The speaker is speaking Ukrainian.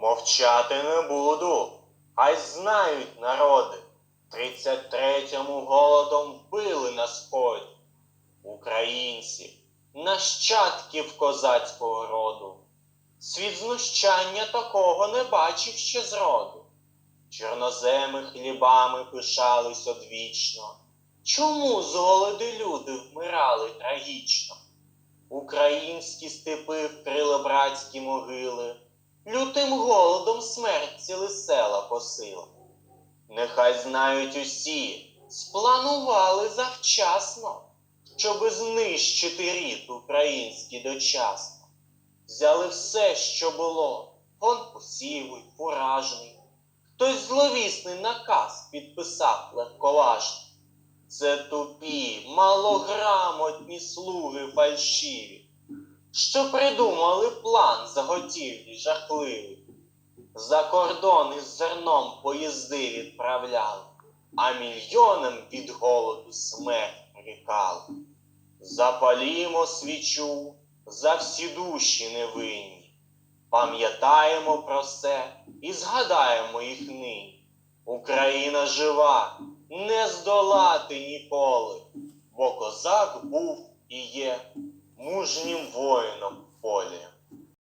Мовчати не буду, хай знають народи. Тридцять третьому голодом вбили на сході. Українці, нащадків козацького роду. Світ знущання такого не бачив ще зроду. Чорноземи хлібами пишались одвічно. Чому з голоду люди вмирали трагічно? Українські степи вкрили братські могили, лютим голодом смерть ціли села посила. Нехай знають усі, спланували завчасно, щоби знищити рід український дочасно. Взяли все, що було, фон посівий, фуражний. Хтось зловісний наказ підписав легковажний. Це тупі, малограмотні слуги фальшиві, що придумали план заготівлі жахливий. За кордон із зерном поїзди відправляли, а мільйонам від голоду смерть рікали. Запалімо свічу за всі душі невинні, пам'ятаємо про це і згадаємо їх нині. Україна жива, не здолати ніколи, бо козак був і є мужнім воїном.